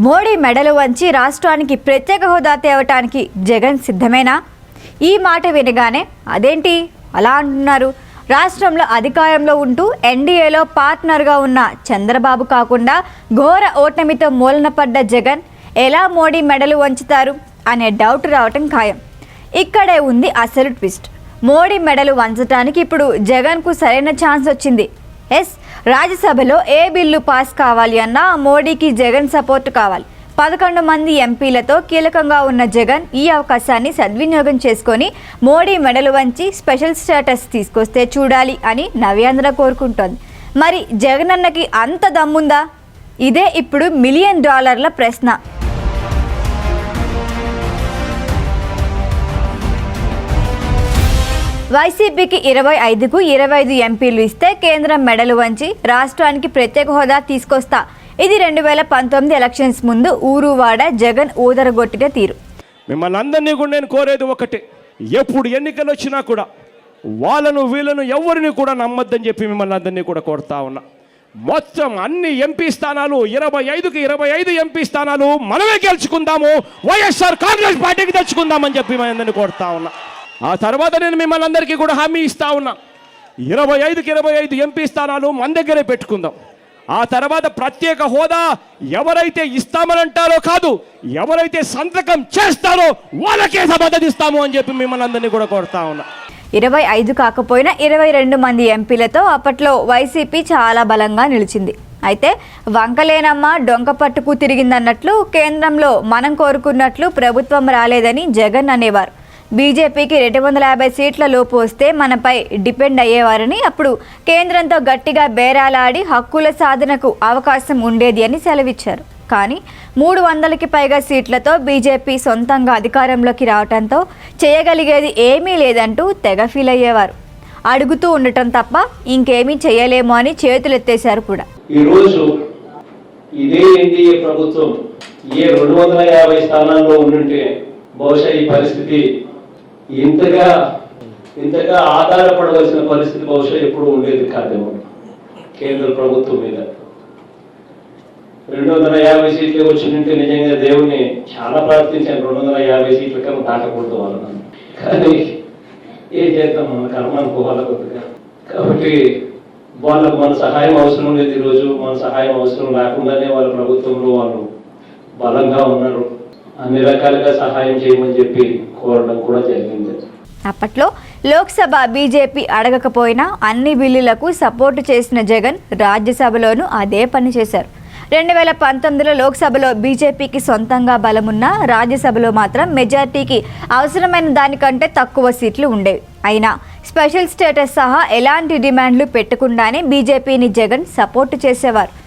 మోడీ మెడలు వంచి రాష్ట్రానికి ప్రత్యేక హోదా తేవటానికి జగన్ సిద్ధమేనా? ఈ మాట వినగానే అదేంటి? అలా అంటున్నారు. రాష్ట్రంలో అధికారంలో ఉంటూ ఎన్డీఏలో పార్ట్నర్గా ఉన్న చంద్రబాబు కాకుండా ఘోర ఓటమితో మూలనపడ్డ జగన్ ఎలా మోడీ మెడలు వంచుతారు? అనే డౌట్ రావటం ఖాయం. ఇక్కడే ఉంది అసలు ట్విస్ట్. మోడీ మెడలు వంచడానికి ఇప్పుడు జగన్కు సరైన ఛాన్స్ వచ్చింది. ఎస్ రాజ్యసభలో ఏ బిల్లు పాస్ కావాలి అన్నా మోడీకి జగన్ సపోర్ట్ కావాలి. పదకొండు మంది ఎంపీలతో కీలకంగా ఉన్న జగన్ ఈ అవకాశాన్ని సద్వినియోగం చేసుకొని మోడీ మెడలు వంచి స్పెషల్ స్టేటస్ తీసుకొస్తే చూడాలి అని నవ్యాంధ్ర కోరుకుంటోంది. మరి జగన్ అన్నకి అంత దమ్ముందా? ఇదే ఇప్పుడు మిలియన్ డాలర్ల ప్రశ్న. వైసీపీకి ఇరవై ఐదుకు ఇరవై ఐదు ఎంపీలు ఇస్తే కేంద్రం మెడలు వంచి రాష్ట్రానికి ప్రత్యేక హోదా తీసుకొస్తా. ఇది రెండు వేల పంతొమ్మిది ఎలక్షన్స్ ముందు ఊరువాడ జగన్ ఊదరగొట్టిన తీరు. మిమ్మల్ని అందరినీ కూడా నేను కోరేది ఒకటి. ఎప్పుడు ఎన్నికలు వచ్చినా కూడా వాళ్ళను వీళ్ళను ఎవరిని కూడా నమ్మద్దని చెప్పి మిమ్మల్ని అందరినీ కూడా కోరుతా ఉన్నా. మొత్తం అన్ని ఎంపీ స్థానాలు ఇరవై ఐదుకి ఇరవై ఐదు ఎంపీ స్థానాలు మనమే గెలుచుకుందాము. వైఎస్ఆర్ కాంగ్రెస్ పార్టీకి తెచ్చుకుందామని చెప్పి మేము అందరినీ కోరుతా ఉన్నా. ఆ తర్వాత నేను మిమ్మల్ని అందరికీ కూడా హామీ ఇస్తా ఉన్నా. ఇరవై ఐదుకి ఇరవై ఐదు ఎంపీ స్థానాలు మన దగ్గరే పెట్టుకుందాం. ఆ తర్వాత ప్రత్యేక హోదా ఎవరైతే ఇస్తామనంటారో కాదు ఎవరైతే సంతకం చేస్తారో వాళ్ళకే మద్దతు ఇస్తాము అని చెప్పి మిమ్మల్ని అందరినీ కూడా కోరుతా ఉన్నా. ఇరవై ఐదు కాకపోయినా ఇరవై రెండు మంది ఎంపీలతో అప్పట్లో వైసీపీ చాలా బలంగా నిలిచింది. అయితే వంకలేనమ్మ డొంక పట్టుకు తిరిగిందన్నట్లు కేంద్రంలో మనం కోరుకున్నట్లు ప్రభుత్వం రాలేదని జగన్ అనేవారు. బీజేపీకి రెండు వందల యాభై సీట్ల లోపు వస్తే మనపై డిపెండ్ అయ్యేవారని అప్పుడు కేంద్రంతో గట్టిగా బేరాలాడి హక్కుల సాధనకు అవకాశం ఉండేది అని సెలవిచ్చారు. కానీ మూడు వందలకి పైగా సీట్లతో బీజేపీ సొంతంగా అధికారంలోకి రావడంతో చేయగలిగేది ఏమీ లేదంటూ తెగ ఫీల్ అయ్యేవారు. అడుగుతూ ఉండటం తప్ప ఇంకేమీ చేయలేము అని చేతులెత్తేశారు కూడా. ఈరోజు ఇదే ఎన్డీఏ ప్రభుత్వం ఏ రెండు వందల యాభై స్థానాల్లో ఉండుంటే బహుశా ఈ పరిస్థితి ఇంతగా ఇంతగా ఆధారపడవలసిన పరిస్థితి బహుశా ఎప్పుడు ఉండేది కాదేమో. కేంద్ర ప్రభుత్వం మీద. రెండు వందల యాభై సీట్లు వచ్చిందంటే నిజంగా దేవుణ్ణి చాలా ప్రార్థించాను. రెండు వందల యాభై సీట్ల కన్నా దాటకూడదు వాళ్ళు కానీ ఏం చేద్దాం మన? కర్మ అనుకోవాలి కొద్దిగా కాబట్టి వాళ్ళకు మన సహాయం అవసరం లేదు ఈరోజు. మన సహాయం అవసరం లేకుండానే వాళ్ళ ప్రభుత్వంలో వాళ్ళు బలంగా ఉన్నారు. అన్ని రకాలుగా సహాయం చేయమని చెప్పి కోరడం కూడా జరిగింది. అప్పట్లో లోక్సభ బీజేపీ అడగకపోయినా అన్ని బిల్లులకు సపోర్టు చేసిన జగన్ రాజ్యసభలోనూ అదే పని చేశారు. రెండు వేల పంతొమ్మిదిలో లోక్సభలో బీజేపీకి సొంతంగా బలమున్న రాజ్యసభలో మాత్రం మెజార్టీకి అవసరమైన దానికంటే తక్కువ సీట్లు ఉండేవి. అయినా స్పెషల్ స్టేటస్ సహా ఎలాంటి డిమాండ్లు పెట్టకుండానే బీజేపీని జగన్ సపోర్టు చేసేవారు.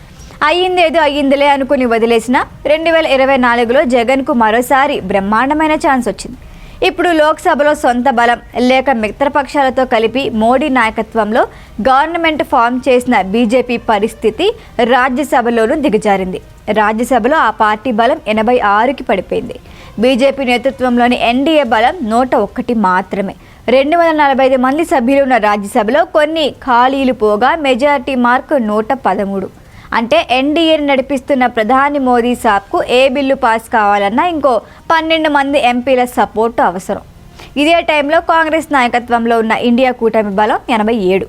అయ్యిందేదో అయ్యిందిలే అనుకుని వదిలేసిన రెండు వేల ఇరవై నాలుగులో జగన్కు మరోసారి బ్రహ్మాండమైన ఛాన్స్ వచ్చింది. ఇప్పుడు లోక్సభలో సొంత బలం లేక మిత్రపక్షాలతో కలిపి మోడీ నాయకత్వంలో గవర్నమెంట్ ఫామ్ చేసిన బీజేపీ పరిస్థితి రాజ్యసభలోనూ దిగజారింది. రాజ్యసభలో ఆ పార్టీ బలం ఎనభై ఆరుకి పడిపోయింది. బీజేపీ నేతృత్వంలోని ఎన్డీఏ బలం నూట ఒక్కటి మాత్రమే. రెండు వందల నలభై ఐదు మంది సభ్యులు ఉన్న రాజ్యసభలో కొన్ని ఖాళీలు పోగా మెజారిటీ మార్క్ నూట పదమూడు. అంటే ఎన్డీఏని నడిపిస్తున్న ప్రధాని మోదీ సాబ్కు ఏ బిల్లు పాస్ కావాలన్నా ఇంకో పన్నెండు మంది ఎంపీల సపోర్టు అవసరం. ఇదే టైంలో కాంగ్రెస్ నాయకత్వంలో ఉన్న ఇండియా కూటమి బలం ఎనభై ఏడు.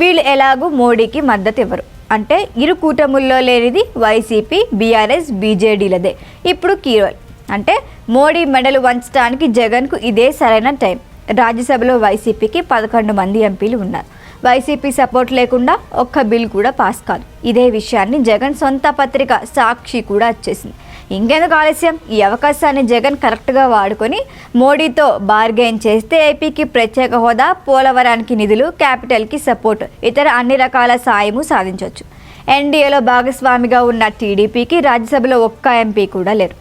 వీళ్ళు ఎలాగూ మోడీకి మద్దతు ఇవ్వరు అంటే ఇరు కూటముల్లో లేనిది వైసీపీ బీఆర్ఎస్ బీజేడీలదే. ఇప్పుడు కీరోల్. అంటే మోడీ మెడలు వంచడానికి జగన్కు ఇదే సరైన టైం. రాజ్యసభలో వైసీపీకి పదకొండు మంది ఎంపీలు ఉన్నారు. వైసీపీ సపోర్ట్ లేకుండా ఒక్క బిల్ కూడా పాస్ కాదు. ఇదే విషయాన్ని జగన్ సొంత పత్రిక సాక్షి కూడా వచ్చేసింది ఇంకెందుకు ఆలస్యం? ఈ అవకాశాన్ని జగన్ కరెక్ట్గా వాడుకొని మోడీతో బార్గెయిన్ చేస్తే ఏపీకి ప్రత్యేక హోదా పోలవరానికి నిధులు క్యాపిటల్కి సపోర్ట్ ఇతర అన్ని రకాల సాయము సాధించవచ్చు ఎన్డీఏలో భాగస్వామిగా ఉన్న టీడీపీకి రాజ్యసభలో ఒక్క ఎంపీ కూడా లేరు.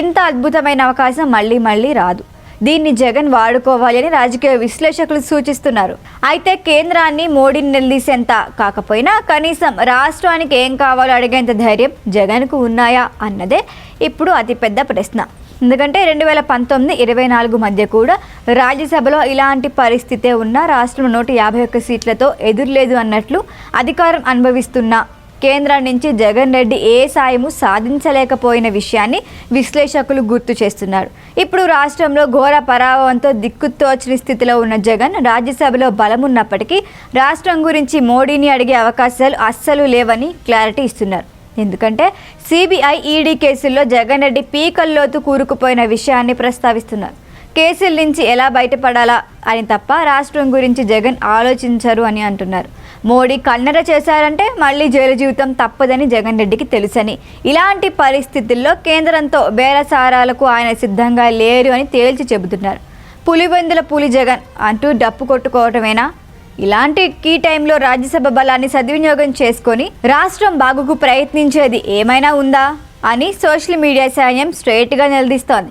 ఇంత అద్భుతమైన అవకాశం మళ్ళీ మళ్ళీ రాదు. దీన్ని జగన్ వాడుకోవాలని రాజకీయ విశ్లేషకులు సూచిస్తున్నారు. అయితే కేంద్రాన్ని మోడీని నిలదీసేంత కాకపోయినా కనీసం రాష్ట్రానికి ఏం కావాలో అడిగేంత ధైర్యం జగన్కు ఉన్నాయా అన్నదే ఇప్పుడు అతిపెద్ద ప్రశ్న. ఎందుకంటే రెండు వేల పంతొమ్మిది ఇరవై నాలుగు మధ్య కూడా రాజ్యసభలో ఇలాంటి పరిస్థితే ఉన్న రాష్ట్రం నూట యాభై ఒక్క సీట్లతో ఎదురులేదు అన్నట్లు అధికారం అనుభవిస్తున్న కేంద్రం నుంచి జగన్ రెడ్డి ఏ సాయము సాధించలేకపోయిన విషయాన్ని విశ్లేషకులు గుర్తు చేస్తున్నారు. ఇప్పుడు రాష్ట్రంలో ఘోర పరాభవంతో దిక్కుతోచని స్థితిలో ఉన్న జగన్ రాజ్యసభలో బలమున్నప్పటికీ రాష్ట్రం గురించి మోడీని అడిగే అవకాశాలు అస్సలు లేవని క్లారిటీ ఇస్తున్నారు. ఎందుకంటే సిబిఐ ఈడీ కేసుల్లో జగన్ రెడ్డి పీకల్లోతు కూరుకుపోయిన విషయాన్ని ప్రస్తావిస్తున్నారు. కేసుల నుంచి ఎలా బయటపడాలా అని తప్ప రాష్ట్రం గురించి జగన్ ఆలోచించరు అని అంటున్నారు. మోడీ కన్నడ చేశారంటే మళ్ళీ జైలు జీవితం తప్పదని జగన్ రెడ్డికి తెలుసని. ఇలాంటి పరిస్థితుల్లో కేంద్రంతో బేరసారాలకు ఆయన సిద్ధంగా లేరు అని తేల్చి చెబుతున్నారు. పులివెందుల పులి జగన్ అంటూ డప్పు కొట్టుకోవటమేనా? ఇలాంటి కీ టైంలో రాజ్యసభ బలాన్ని సద్వినియోగం చేసుకొని రాష్ట్రం బాగుకు ప్రయత్నించేది ఏమైనా ఉందా? అని సోషల్ మీడియా సాయం స్ట్రైట్గా నిలదీస్తోంది.